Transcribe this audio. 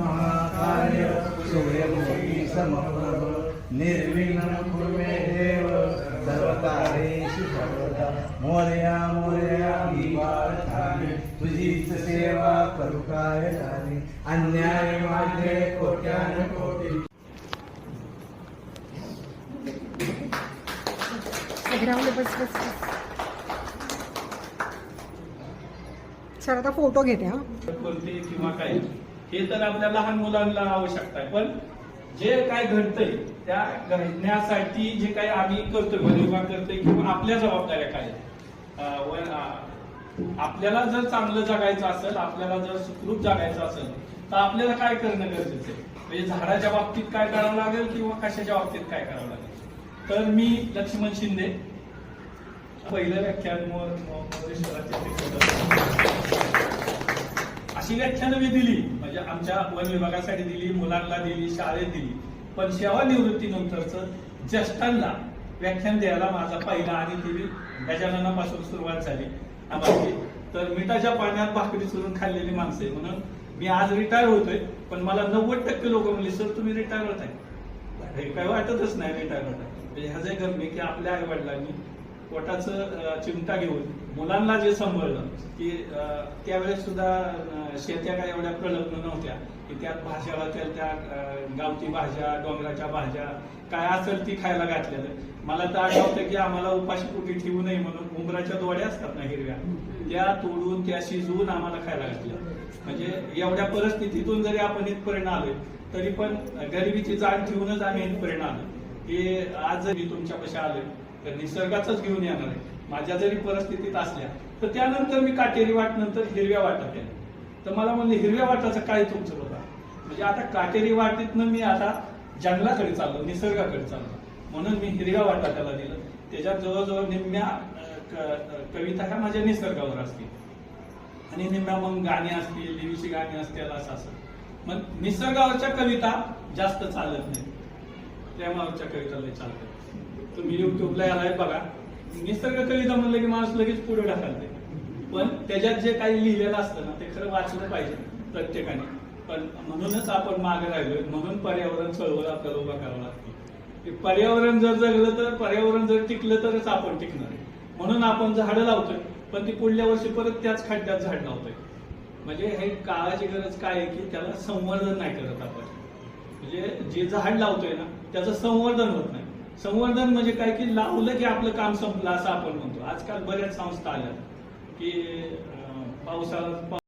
महाकाय सूर्यकोटि समप्रभ निर्विघ्नं कुरु मे देव सर्वकारेषु सर्वदा मोरया मोरया ही वारताने तुझीच सेवा करू काय झाली अन्याय माझे कोट्यान कोटी राहुल बस बस. सर आता फोटो घेते हा. कोणते किंवा काय? हे तर आपल्या लहान मुलांना आवश्यकता आहे. पण जे काय घडतंय त्या घडण्यासाठी जे काही आम्ही करतोय वनविभाग करतोय किंवा आपल्या जबाबदाऱ्या काय आपल्याला जर चांगलं जगायचं असेल आपल्याला जर सुखरूप जगायचं असेल तर आपल्याला काय करणं गरजेचं आहे? म्हणजे झाडाच्या बाबतीत काय करावं लागेल किंवा कशाच्या बाबतीत काय करावं लागेल? तर मी लक्ष्मण शिंदे पहिलं व्याख्यान अशी व्याख्यानं मी दिली. म्हणजे आमच्या वन विभागासाठी दिली मुलांना दिली शाळेत दिली. पण सेवानिवृत्तीनंतरच ज्येष्ठांना व्याख्यान द्यायला माझा पहिला आणि ती गजाननापासून सुरुवात झाली. आम्हाला तर मिठाच्या पाण्यात भाकरी चुरून खाल्लेली माणसं आहे. म्हणून मी आज रिटायर होतोय पण मला नव्वद टक्के लोक म्हणले सर तुम्ही रिटायर होत आहे काय वाटतच नाही रिटायर होत म्हणजे आहे म्हणजे ह्याचे गरमी की आपल्या आई वडिलांनी पोटाचं चिमटा घेऊन मुलांना जे सांभाळलं की त्यावेळेस सुद्धा शेत्या काय एवढ्या प्रलग्न नव्हत्या की त्यात भाज्या होत्या त्या अं, गावठी भाज्या डोंगराच्या भाज्या काय असेल ती खायला घातलेलं. मला तर आठवतं की आम्हाला उपाशी कुठे ठेवू नये म्हणून उमराच्या दोड्या असतात ना हिरव्या त्या तोडून त्या शिजवून आम्हाला खायला घातल्या म्हणजे एवढ्या परिस्थितीतून जरी आपण इथपर्यंत आलोय तरी पण गरिबीची जाण ठेवूनच आम्ही इथपर्यंत आलो की आज जरी तुमच्यापाशी आलोय तर निसर्गाचाच घेऊन येणार आहे. माझ्या जरी परिस्थितीत असल्या तर त्यानंतर मी काटेरी वाट नंतर हिरव्या वाटा केल्या तर मला म्हणले हिरव्या वाटाचं काय तुमचं बघा? म्हणजे आता काटेरी वाटेतनं मी आता जंगलाकडे चाललो निसर्गाकडे चाललो. म्हणून मी हिरव्या वाटा त्याला दिलं. त्याच्यात जवळजवळ निम्म्या कविता ह्या माझ्या निसर्गावर असतील. आणि निम्म्या मग गाणी असतील देवीची गाणी असतील असं असं. मग निसर्गावरच्या कविता जास्त चालत नाही प्रेमावरच्या कविता लय चालतात तुम्ही युट्यूबला याला बघा. निसर्ग कविता म्हणलं की माणूस लगेच पुढे ढकलते. पण त्याच्यात जे काही लिहिलेलं असतं ना ते खरं वाचलं पाहिजे प्रत्येकाने. पण म्हणूनच आपण मागे राहिलोय. म्हणून पर्यावरण चळवळ आपल्याला उभा करावं लागते. पर्यावरण जर जगलं तर पर्यावरण जर टिकलं तरच आपण टिकणार आहे. म्हणून आपण झाडं लावतोय पण ती पुढल्या वर्षी परत त्याच खड्ड्यात झाड लावतोय. म्हणजे हे काळाची गरज काय आहे की त्याला संवर्धन नाही करत आपण. जे झाड लावतोय ना त्याचं संवर्धन होत नाही. संवर्धन म्हणजे काय की लावलं की आपलं काम संपलं असं आपण म्हणतो. आजकाल बऱ्याच संस्था आल्या की पावसाळा